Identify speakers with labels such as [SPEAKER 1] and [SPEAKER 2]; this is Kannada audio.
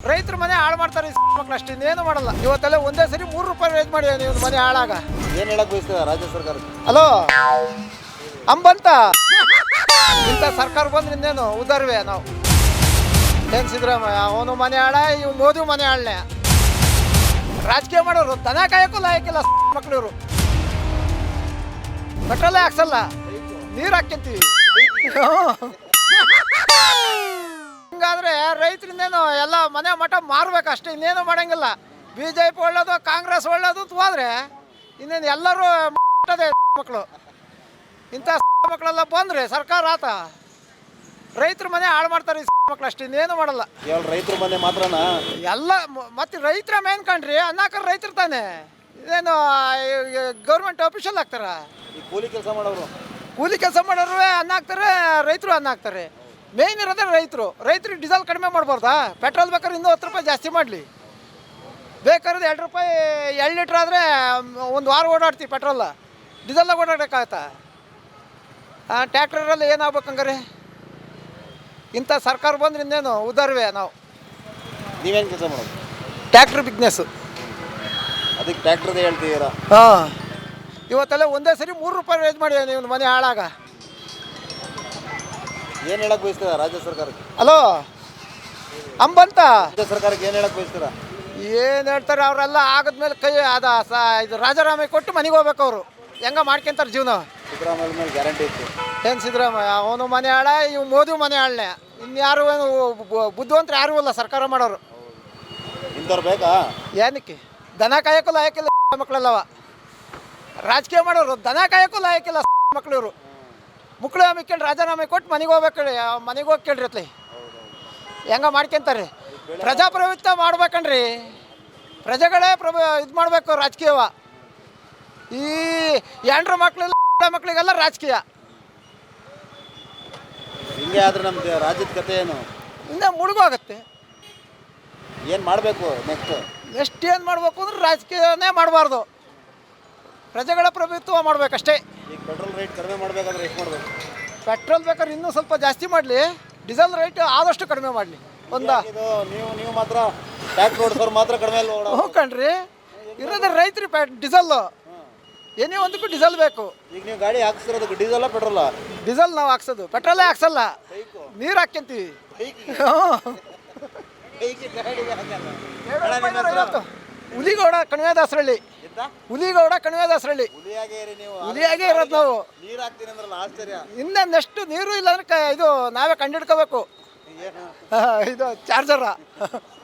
[SPEAKER 1] ರೈತರ ಮನೆ ಹಾಳು ಮಾಡ್ತಾರೆ ಈ ಮಕ್ಳು ಅಷ್ಟು ಇನ್ನೇನು ಮಾಡಲ್ಲ. ಇವತ್ತೆಲ್ಲ ಒಂದೇ ಸರಿ ಮೂರು ರೂಪಾಯಿ ರೇಟ್ ಮಾಡಿ ನೀವು ಮನೆ ಹಾಳಾಗ?
[SPEAKER 2] ಏನ್ ಹೇಳಕ್ ಬಯಸ್ತದ ರಾಜ್ಯ ಸರ್ಕಾರ
[SPEAKER 1] ಹಲೋ? ಅಂಬಂತ? ಇಂತ ಸರ್ಕಾರ ಬಂದ್ರೆ ಇನ್ನೇನು ಉದಾರ್ವೆ ನಾವು. ಏನ್ ಸಿದ್ದರಾಮಯ್ಯ ಅವನು ಮನೆ ಹಾಳ ಇವ್ ಮೋದಿ ಮನೆ ಹಾಳನೆ. ರಾಜಕೀಯ ಮಾಡೋರು ದನ ಕಾಯಕ್ಕೂ ಲಾಯಕ್ಕಿಲ್ಲ ಮಕ್ಳು ಇವರು ಪೆಟ್ರೋಲೇ ಹಾಕ್ಸಲ್ಲ? ನೀರು ಹಾಕ್ಯಂತೀವಿ ಹಿಂಗಾದ್ರೆ ರೈತರಿಂದೇನು ಎಲ್ಲ ಮನೆ ಮಠ ಮಾರ್ಬೇಕು ಅಷ್ಟೇ ಇನ್ನೇನು ಮಾಡಂಗಿಲ್ಲ. ಬಿ ಜೆ ಪಿ ಒಳ್ಳೇದು ಕಾಂಗ್ರೆಸ್ ಒಳ್ಳೇದು ಅಂತ ಹೋದ್ರೆ ಇನ್ನೇನು ಎಲ್ಲರೂ ಮಕ್ಕಳು. ಇಂಥ ಮಕ್ಕಳೆಲ್ಲ ಬಂದ್ರೆ ಸರ್ಕಾರ ಆತ. ರೈತರ ಮನೆ ಹಾಳು ಮಾಡ್ತಾರೆ ಈ ಮಕ್ಳು ಅಷ್ಟೇ ಇನ್ನೇನು ಮಾಡಲ್ಲ.
[SPEAKER 2] ರೈತರ ಮನೆ ಮಾತ್ರನಾ?
[SPEAKER 1] ಎಲ್ಲ ಮತ್ತೆ ರೈತರ ಮೇನ್ ಕಣ್ರಿ ಅನ್ನಾಕರ ರೈತರು ತಾನೆ. ಇದೇನು ಗೌರ್ಮೆಂಟ್ ಆಫೀಷಿಯಲ್ ಆಗ್ತಾರ?
[SPEAKER 2] ಕೂಲಿ ಕೆಲಸ ಮಾಡೋರು.
[SPEAKER 1] ಕೂಲಿ ಕೆಲಸ ಮಾಡೋರು ಅನ್ನ ಹಾಕ್ತಾರೆ ರೈತರು ಅನ್ನ ಹಾಕ್ತಾರೆ ಮೇಯ್ನ್ ಇರೋದೇ ರೈತರು. ರೈತರಿಗೆ ಡೀಸೆಲ್ ಕಡಿಮೆ ಮಾಡ್ಬಾರ್ದಾ? ಪೆಟ್ರೋಲ್ ಬೇಕಾದ್ರೆ ಇನ್ನೂ ಹತ್ತು ರೂಪಾಯಿ ಜಾಸ್ತಿ ಮಾಡಲಿ. ಬೇಕಾದ್ರೆ ಎರಡು ರೂಪಾಯಿ ಎರಡು ಲೀಟ್ರ್ ಆದರೆ ಒಂದು ವಾರ ಓಡಾಡ್ತೀವಿ ಪೆಟ್ರೋಲ್ ಡೀಸೆಲ್ದಾಗ ಓಡಾಡೋಕ್ಕಾಗತ್ತಾ ಟ್ಯಾಕ್ಟ್ರಲ್ಲಿ ಏನಾಗ್ಬೇಕು ಹಂಗಾರೆ? ಇಂಥ ಸರ್ಕಾರ ಬಂದ್ರೆ ಇನ್ನೇನು ಉದಾರ್ವೆ ನಾವು.
[SPEAKER 2] ನೀವೇನು ಕೆಲಸ ಮಾಡೋದು?
[SPEAKER 1] ಟ್ಯಾಕ್ಟ್ರ್ ಬಿಸ್ನೆಸ್ಸು
[SPEAKER 2] ಅದಕ್ಕೆ ಟ್ರ್ಯಾಕ್ಟರ್ದೇ ಹೇಳ್ತಿದ್ದೀರಾ
[SPEAKER 1] ಹಾಂ. ಇವತ್ತೆಲ್ಲ ಒಂದೇ ಸರಿ ಮೂರು ರೂಪಾಯಿ ರೇಟ್ ಮಾಡಿ ನೀವು ಮನೆ ಹಾಳಾಗ.
[SPEAKER 2] ಏನ್ ಹೇಳಕ್ ಬಯಸ್ತದ ರಾಜ್ಯ ಸರ್ಕಾರಕ್ಕೆ?
[SPEAKER 1] ಹಲೋ ಅಂಬಂತ?
[SPEAKER 2] ರಾಜ್ಯ ಸರ್ಕಾರಕ್ಕೆ ಏನ್ ಹೇಳಕ್ ಬಯಸ್ತೀರಾ?
[SPEAKER 1] ಏನು ಹೇಳ್ತಾರೆ ಅವರೆಲ್ಲ ಆಗದ್ಮೇಲೆ ಕೈ ಅದ ಸ ಇದು ರಾಜಾರಾಮೆ ಕೊಟ್ಟು ಮನೆಗೆ ಹೋಗ್ಬೇಕು ಅವರು. ಹೆಂಗ ಮಾಡ್ಕೊಂತಾರೆ ಜೀವನ?
[SPEAKER 2] ಸಿದ್ದರಾಮಯ್ಯ ಮೇಲೆ ಗ್ಯಾರಂಟಿ ಇತ್ತು.
[SPEAKER 1] ಏನು ಸಿದ್ದರಾಮಯ್ಯ? ಅವನು ಮನೆ ಹಾಳ ಇವ್ ಮೋದಿ ಮನೆ ಹಾಳನೆ ಇನ್ಯಾರು ಏನು ಬು- ಬುದ್ಧಿವಂತರು ಯಾರೂ ಇಲ್ಲ ಸರ್ಕಾರ ಮಾಡೋರು.
[SPEAKER 2] ಇಂಥವ್ರು ಬೇಕಾ?
[SPEAKER 1] ಏನಕ್ಕೆ? ದನ ಕಾಯಕ್ಕೂ ಲಾಯಕ್ಕಿಲ್ಲ ಮಕ್ಕಳೆಲ್ಲವ ರಾಜಕೀಯ ಮಾಡೋರು ದನ ಕಾಯಕ್ಕೂ ಲಾಯಕ್ಕಿಲ್ಲ ಮಕ್ಳು ಇವರು. ಮುಕ್ಳು ಮಿಕ್ಕೊಂಡು ರಾಜೀನಾಮೆ ಕೊಟ್ಟು ಮನೆಗೆ ಹೋಗ್ಬೇಕು ಮನೆಗೆ ಹೋಗಿ ಕೇಳ್ರಿ ಅತ್ಲಿ. ಹೆಂಗ ಮಾಡ್ಕೊಂತಾರೆ ಪ್ರಜಾಪ್ರಭುತ್ವ ಮಾಡ್ಬೇಕನ್ರಿ. ಪ್ರಜೆಗಳೇ ಪ್ರಭು ಇದು ಮಾಡಬೇಕು ರಾಜಕೀಯವ. ಈ ಎಂಡ್ರ ಮಕ್ಳೆಲ್ಲ ಮಕ್ಳಿಗೆಲ್ಲ ರಾಜಕೀಯ.
[SPEAKER 2] ಹಿಂಗೆ ಆದ್ರೆ ನಮ್ದು ರಾಜ್ಯದ ಕತೆ ಏನು?
[SPEAKER 1] ಹಿಂದೆ ಮುಳುಗೋಗತ್ತೆ
[SPEAKER 2] ಏನು ಮಾಡಬೇಕು ನೆಕ್ಸ್ಟ್
[SPEAKER 1] ನೆಕ್ಸ್ಟ್ ಏನು ಮಾಡ್ಬೇಕು ಅಂದ್ರೆ ರಾಜಕೀಯನೇ ಮಾಡಬಾರ್ದು. ಪ್ರಜೆಗಳ ಪ್ರಭುತ್ವ ಮಾಡ್ಬೇಕಷ್ಟೇ.
[SPEAKER 2] ಈಗ ಪೆಟ್ರೋಲ್ ರೇಟ್ ಕಡಿಮೆ ಮಾಡಬೇಕಾದ್ರೆ ಎಷ್ಟು ಮಾಡಬೇಕು?
[SPEAKER 1] ಪೆಟ್ರೋಲ್ ಬೇಕಾದ್ರೆ ಇನ್ನೂ ಸ್ವಲ್ಪ ಜಾಸ್ತಿ ಮಾಡಲಿ. ಡೀಸೆಲ್ ರೇಟ್ ಆದಷ್ಟು ಕಡಿಮೆ ಮಾಡಲಿ. ಒಂದ?
[SPEAKER 2] ಇದು ನೀವು ನೀವು ಮಾತ್ರ ಟ್ಯಾಕ್ಸ್ ಓಡಿಸೋರು ಮಾತ್ರ ಕಡಿಮೆ ಇಲ್ಲ ಓಡೋ
[SPEAKER 1] ಹ್ಞೂ ಕಣ್ರಿ. ಇರೋದು ರೈತರಿ ಪೆ ಡೀಸೆಲ್ಲು ಏನೇ ಒಂದಕ್ಕೂ ಡೀಸೆಲ್ ಬೇಕು.
[SPEAKER 2] ಈಗ ನೀವು ಗಾಡಿ ಹಾಕ್ಸಿರೋದಕ್ಕೆ ಡೀಸೆಲ್ಲ ಪೆಟ್ರೋಲ?
[SPEAKER 1] ಡೀಸೆಲ್ ನಾವು ಹಾಕ್ಸೋದು. ಪೆಟ್ರೋಲೇ ಹಾಕ್ಸಲ್ಲ. ನೀರು ಹಾಕ್ಯಂತೀವಿ. ಹುಲಿಗೌಡ ಕಣ್ಮೆ ದಾಸರಳ್ಳಿ ಹುಲಿಗೌಡ ಕಣಿವೆ ದಾಸರಳ್ಳಿ.
[SPEAKER 2] ಹುಲಿಯಾಗೆ ಇರಿ ನೀವು.
[SPEAKER 1] ಹುಲಿಯಾಗೆ ಇರೋದು ನಾವು.
[SPEAKER 2] ನೀರು ಹಾಕ್ತೀನಿ ಅಂದ್ರಲ್ಲ ಆಶ್ಚರ್ಯ.
[SPEAKER 1] ಇನ್ನ ನೆಕ್ಸ್ಟ್ ನೀರು ಇಲ್ಲ ಅಂದ್ರೆ ಕ- ಇದು ನಾವೇ ಕಂಡಿಡ್ಕೋಬೇಕು
[SPEAKER 2] ಏನು?
[SPEAKER 1] ಇದು ಚಾರ್ಜರ.